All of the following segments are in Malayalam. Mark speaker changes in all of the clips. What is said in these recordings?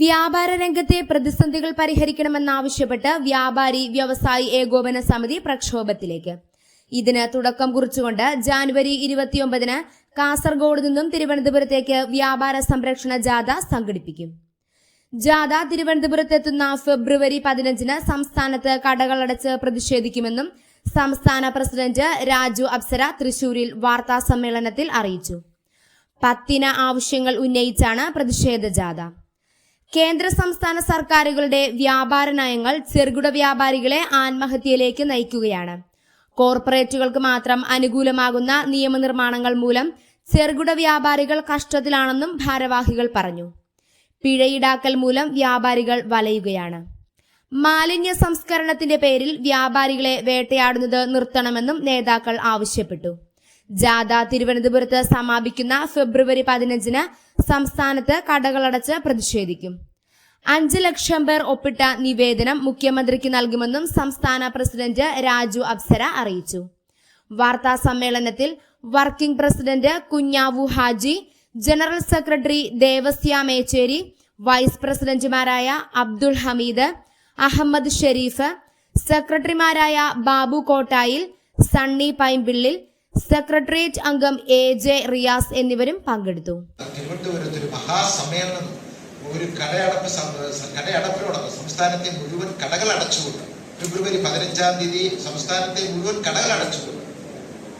Speaker 1: വ്യാപാര രംഗത്തെ പ്രതിസന്ധികൾ പരിഹരിക്കണമെന്നാവശ്യപ്പെട്ട് വ്യാപാരി വ്യവസായി ഏകോപന സമിതി പ്രക്ഷോഭത്തിലേക്ക്. ഇതിന് തുടക്കം കുറിച്ചുകൊണ്ട് ജാനുവരി ഇരുപത്തിയൊമ്പതിന് കാസർഗോഡ് നിന്നും തിരുവനന്തപുരത്തേക്ക് വ്യാപാര സംരക്ഷണ ജാഥ സംഘടിപ്പിക്കും. ജാഥ തിരുവനന്തപുരത്തെത്തുന്ന ഫെബ്രുവരി പതിനഞ്ചിന് സംസ്ഥാനത്ത് കടകളടച്ച് പ്രതിഷേധിക്കുമെന്നും സംസ്ഥാന പ്രസിഡന്റ് രാജു അപ്സര തൃശൂരിൽ വാർത്താ സമ്മേളനത്തിൽ അറിയിച്ചു. പത്തിന ആവശ്യങ്ങൾ ഉന്നയിച്ചാണ് പ്രതിഷേധ ജാഥ. കേന്ദ്ര സംസ്ഥാന സർക്കാരുകളുടെ വ്യാപാര നയങ്ങൾ ചെറുകിട വ്യാപാരികളെ ആത്മഹത്യയിലേക്ക് നയിക്കുകയാണ്. കോർപ്പറേറ്റുകൾക്ക് മാത്രം അനുകൂലമാകുന്ന നിയമനിർമ്മാണങ്ങൾ മൂലം ചെറുകിട വ്യാപാരികൾ കഷ്ടത്തിലാണെന്നും ഭാരവാഹികൾ പറഞ്ഞു. പിഴയിടാക്കൽ മൂലം വ്യാപാരികൾ വലയുകയാണ്. മാലിന്യ സംസ്കരണത്തിന്റെ പേരിൽ വ്യാപാരികളെ വേട്ടയാടുന്നത് നിർത്തണമെന്നും നേതാക്കൾ ആവശ്യപ്പെട്ടു. ജാഥ തിരുവനന്തപുരത്ത് സമാപിക്കുന്ന ഫെബ്രുവരി പതിനഞ്ചിന് സംസ്ഥാനത്ത് കടകളടച്ച് പ്രതിഷേധിക്കും. അഞ്ച് ലക്ഷം പേർ ഒപ്പിട്ട നിവേദനം മുഖ്യമന്ത്രിക്ക് നൽകുമെന്നും സംസ്ഥാന പ്രസിഡന്റ് രാജു അപ്സര അറിയിച്ചു. വാർത്താ സമ്മേളനത്തിൽ working president Kunjavu Haji general secretary Devasya Mecheri vice പ്രസിഡന്റുമാരായ അബ്ദുൾ ഹമീദ് അഹമ്മദ് ഷെരീഫ് സെക്രട്ടറിമാരായ ബാബു കോട്ടായിൽ സണ്ണി പൈമ്പിള്ളിൽ സെക്രട്ടേറിയറ്റ് അംഗം എ ജെ റിയാസ് എന്നിവരും പങ്കെടുത്തു.
Speaker 2: തിരുവനന്തപുരത്ത് ഒരു മഹാസമ്മേളനം ഒരു കടയടപ്പ് കടയടപ്പിനോടൊപ്പം സംസ്ഥാനത്തെ മുഴുവൻ കടകൾ അടച്ചുകൊണ്ട് ഫെബ്രുവരി പതിനഞ്ചാം തീയതി സംസ്ഥാനത്തെ മുഴുവൻ കടകൾ അടച്ചുകൊണ്ട്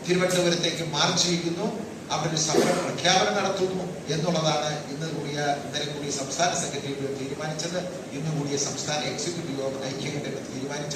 Speaker 2: തിരുവനന്തപുരത്തേക്ക് മാർച്ച് ചെയ്യുന്നു അവിടെ ഒരു സമരം പ്രഖ്യാപനം നടത്തുന്നു എന്നുള്ളതാണ് ഇന്ന് കൂടിയ ഇന്നലെ കൂടിയ സംസ്ഥാന സെക്രട്ടേറിയറ്റ് തീരുമാനിച്ചത്. ഇന്ന് കൂടിയ സംസ്ഥാന എക്സിക്യൂട്ടീവ് യോഗം ഐക്യകണ്ഠേന തീരുമാനിച്ചത്.